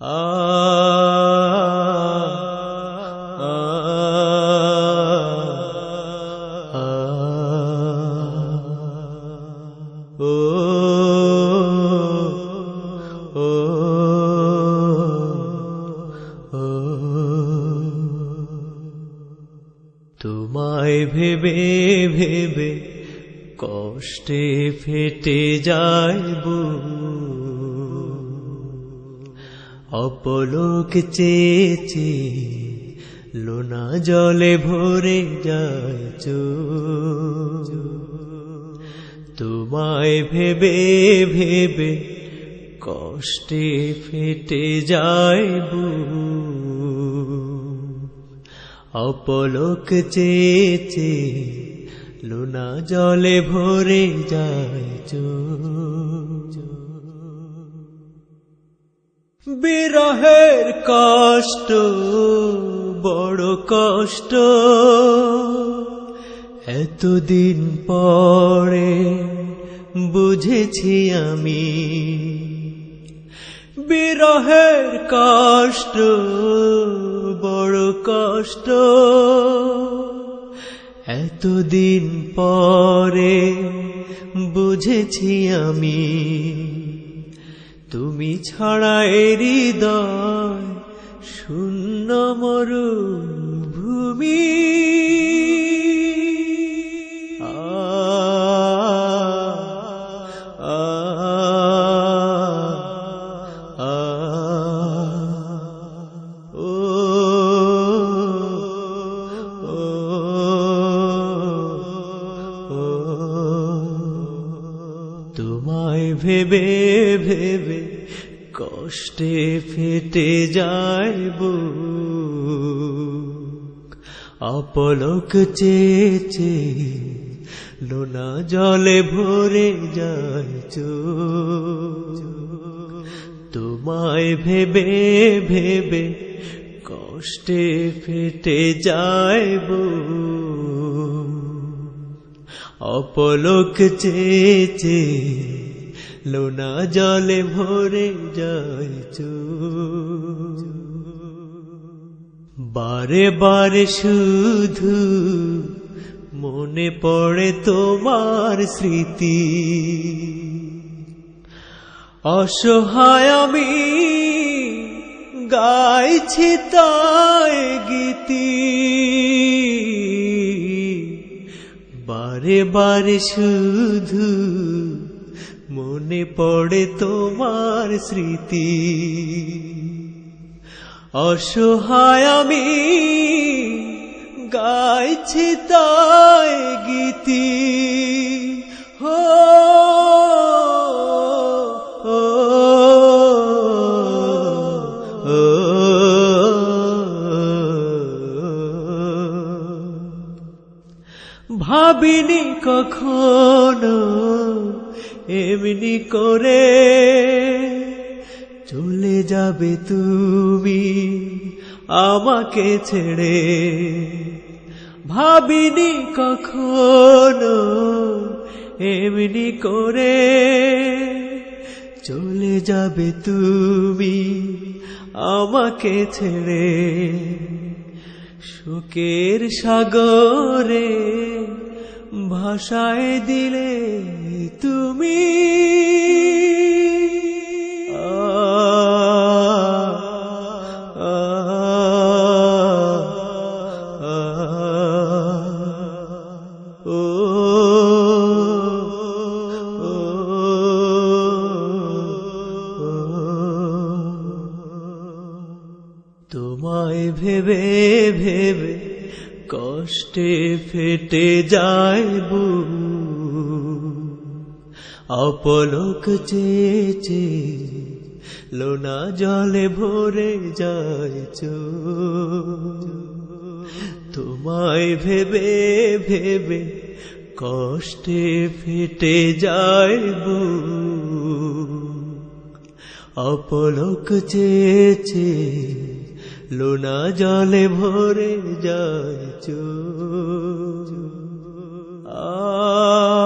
তোমায় ভেবে ভেবে কষ্টে ফেটে যায় বুক। অপলোক চেয়েছে, লোনা জলে ভরে যায়। তোমায় ভেবে ভেবে কষ্টে ফেটে যায়। অপলোক চেয়েছে, লুনা জলে ভরে যায় চোখ। বিরহের কষ্ট, বড় কষ্ট। এতদিন পরে বুঝেছি আমি, বিরহের কষ্ট, বড় কষ্ট। এতদিন পরে বুঝেছি আমি তুমি ছাড়া হৃদয় শূন্য মরু ভূমি ভেবে ভেবে কষ্টে ফেটে যায় অপলক চেয়েছে লোনা জলে ভরে যায় তোমায় ভেবে ভেবে কষ্টে ফেটে যায় বুক। অপলোক চেয়েছে লোনা জলে ভরে যায়। বারে বারে শুধু মনে পড়ে তোমার স্মৃতি অসহায় আমি গাইছি তাই গীতি বারে বারে শুধু মনে পড়ে তোমার স্মৃতি। অসহায় আমি গাইছি তাই গীতি। হো ভাবিনি কখনো এমনি করে চলে যাবে তুমি আমাকে ছেড়ে। ভাবিনি কখনো এমনি করে চলে যাবে তুমি আমাকে ছেড়ে। শোকের সাগরে ভাষায় দিলে তুমি তোমায় ভেবে ভেবে কষ্টে ফেটে যায়। অপলোক চেয়েছে, লোনা জলে ভরে যায়। তোমায় ভেবে ভেবে কষ্টে ফেটে যায়। অপলোক চেয়েছে লোনা জলে ভরে যায় চো আ